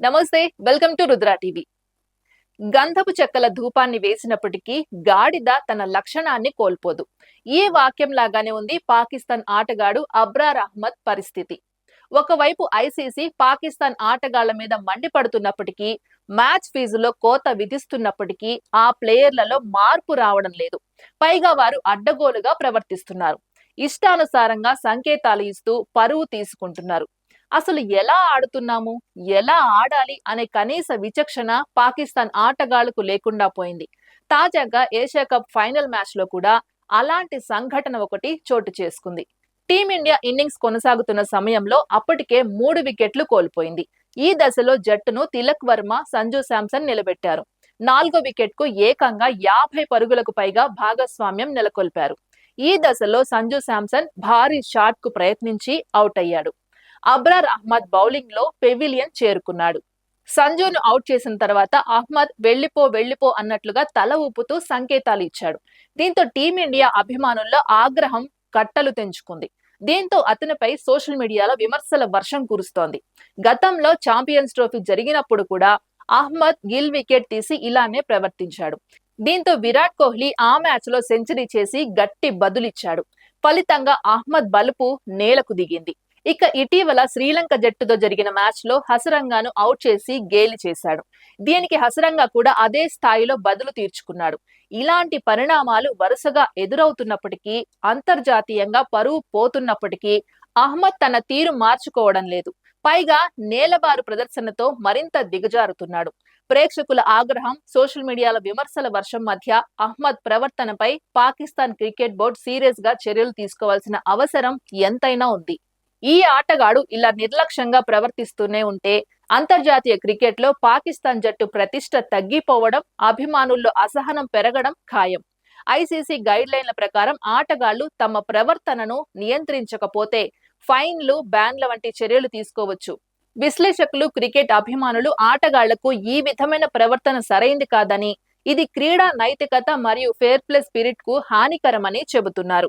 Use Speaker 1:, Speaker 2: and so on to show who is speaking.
Speaker 1: నమస్తే welcome to Rudra TV. గంధపు చెక్కల ధూపాన్ని వేసినప్పటికీ గాడిద తన లక్షణాన్ని కోల్పోదు. ఈ వాక్యం లాగానే ఉంది పాకిస్తాన్ ఆటగాడు అబ్రార్ అహ్మద్ పరిస్థితి. ఒకవైపు ఐసీసీ పాకిస్తాన్ ఆటగాళ్ళ మీద మండిపడుతున్నప్పటికీ మ్యాచ్ ఫీజులో కోత విధిస్తున్నప్పటికీ ఆ ప్లేయర్లలో మార్పు రావడం లేదు. పైగా వారు అడ్డగోలుగా ప్రవర్తిస్తున్నారు. ఇష్టానుసారంగా సంకేతాలు ఇస్తూ పరువు తీసుకుంటున్నారు. అసలు ఎలా ఆడుతున్నాము? ఎలా ఆడాలి? అనే కనీస విచక్షణ పాకిస్తాన్ ఆటగాళ్ళకు లేకుండా పోయింది. తాజాగా ఏషియా కప్ ఫైనల్ మ్యాచ్లో కూడా అలాంటి సంఘటన ఒకటి చోటు చేసుకుంది. టీమిండియా ఇన్నింగ్స్ కొనసాగుతున్న సమయంలో అప్పటికే మూడు వికెట్లు కోల్పోయింది. ఈ దశలో జట్టును తిలక్ వర్మ సంజు శాంసన్ నిలబెట్టారు. నాలుగో వికెట్కు ఏకంగా యాభై పరుగులకు పైగా భాగస్వామ్యం నెలకొల్పారు. ఈ దశలో సంజు శాంసన్ భారీ షాట్కు ప్రయత్నించి అవుట్ అయ్యాడు అబ్రార్ అహ్మద్ బౌలింగ్లో పెవిలియన్ చేరుకున్నాడు. సంజును అవుట్ చేసిన తర్వాత అహ్మద్ వెళ్ళిపో వెళ్ళిపో అన్నట్లుగా తల ఊపుతూ సంకేతాలు ఇచ్చాడు. దీంతో టీమిండియా అభిమానుల్లో ఆగ్రహం కట్టలు తెంచుకుంది. దీంతో అతనిపై సోషల్ మీడియాలో విమర్శల వర్షం కురుస్తోంది. గతంలో ఛాంపియన్స్ ట్రోఫీ జరిగినప్పుడు కూడా అహ్మద్ గిల్ వికెట్ తీసి ఇలానే ప్రవర్తించాడు. దీంతో విరాట్ కోహ్లీ ఆ మ్యాచ్లో సెంచరీ చేసి గట్టి బదులిచ్చాడు. ఫలితంగా అహ్మద్ బలుపు నేలకు దిగింది. ఇక ఇటీవల శ్రీలంక జట్టుతో జరిగిన మ్యాచ్లో హసరంగాను అవుట్ చేసి గేలి చేశాడు. దీనికి హసరంగా కూడా అదే స్థాయిలో బదులు తీర్చుకున్నాడు. ఇలాంటి పరిణామాలు వరుసగా ఎదురవుతున్నప్పటికీ అంతర్జాతీయంగా పరువు పోతున్నప్పటికీ అహ్మద్ తన తీరు మార్చుకోవడం లేదు. పైగా నేలబారు ప్రదర్శనతో మరింత దిగజారుతున్నాడు. ప్రేక్షకుల ఆగ్రహం సోషల్ మీడియాల విమర్శల వర్షం మధ్య అహ్మద్ ప్రవర్తనపై పాకిస్తాన్ క్రికెట్ బోర్డు సీరియస్గా చర్యలు తీసుకోవాల్సిన అవసరం ఎంతైనా ఉంది. ఈ ఆటగాడు ఇలా నిర్లక్ష్యంగా ప్రవర్తిస్తూనే ఉంటే అంతర్జాతీయ క్రికెట్లో పాకిస్తాన్ జట్టు ప్రతిష్ట తగ్గిపోవడం అభిమానుల్లో అసహనం పెరగడం ఖాయం. ఐసీసీ గైడ్ లైన్ల ప్రకారం ఆటగాళ్ళు తమ ప్రవర్తనను నియంత్రించకపోతే ఫైన్లు బ్యాన్ల వంటి చర్యలు తీసుకోవచ్చు. విశ్లేషకులు క్రికెట్ అభిమానులు ఆటగాళ్ళకు ఈ విధమైన ప్రవర్తన సరైంది కాదని ఇది క్రీడా నైతికత మరియు ఫేర్ ప్లే స్పిరిట్కు హానికరమని చెబుతున్నారు.